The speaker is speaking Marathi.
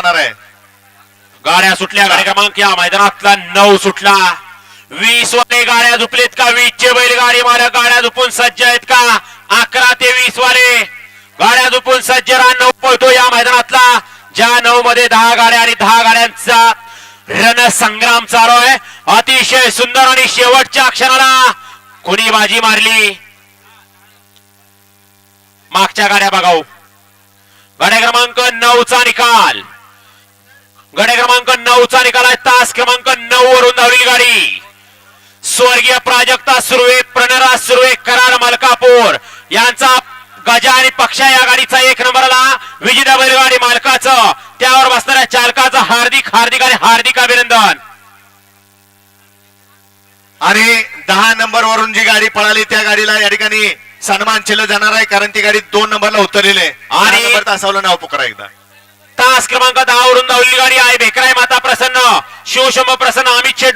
जाणार आहे. गाड्या सुटल्या गाडी क्रमांक या मैदानातला नऊ सुटला. वीस वाले गाड्या झुपलेत का? वीसचे बैलगाडी मालक गाड्या झुपून सज्ज आहेत का? अकरा ते वीस वाले. गाड्या झुपून सज्ज रान नऊ पळतो या मैदानातला. ज्या नऊ मध्ये दहा गाड्या आणि दहा गाड्यांचा रणसंग्राम चालू आहे. अतिशय सुंदर आणि शेवटच्या क्षणाला कोणी बाजी मारली? मागच्या गाड्या बघाऊ. गाड्या क्रमांक नऊचा निकाल. नऊचा निकाल आहे तास क्रमांक नऊ वरून धावली गाडी. स्वर्गीय प्राजक्ता सुर्वे प्रणरा सुर्वे कराड मलकापूर यांचा गजा आणि पक्षा या गाडीचा एक नंबरला विजेता बैलगाडी मालकाचं. त्यावर बसणाऱ्या चालकाचं हार्दिक हार्दिक आणि हार्दिक अभिनंदन. आणि दहा नंबर वरून जी गाडी पळाली त्या गाडीला या ठिकाणी सन्मान केलं जाणार आहे कारण ती गाडी दोन नंबरला उतरलेली आहे. आणि- तासावलं नाव पुकारा एकदा. तास क्रमांक दहा वरून धावली गाडी आहे. भेकराय माता प्रसन्न शिवशंभ प्रसन्न अमित शेट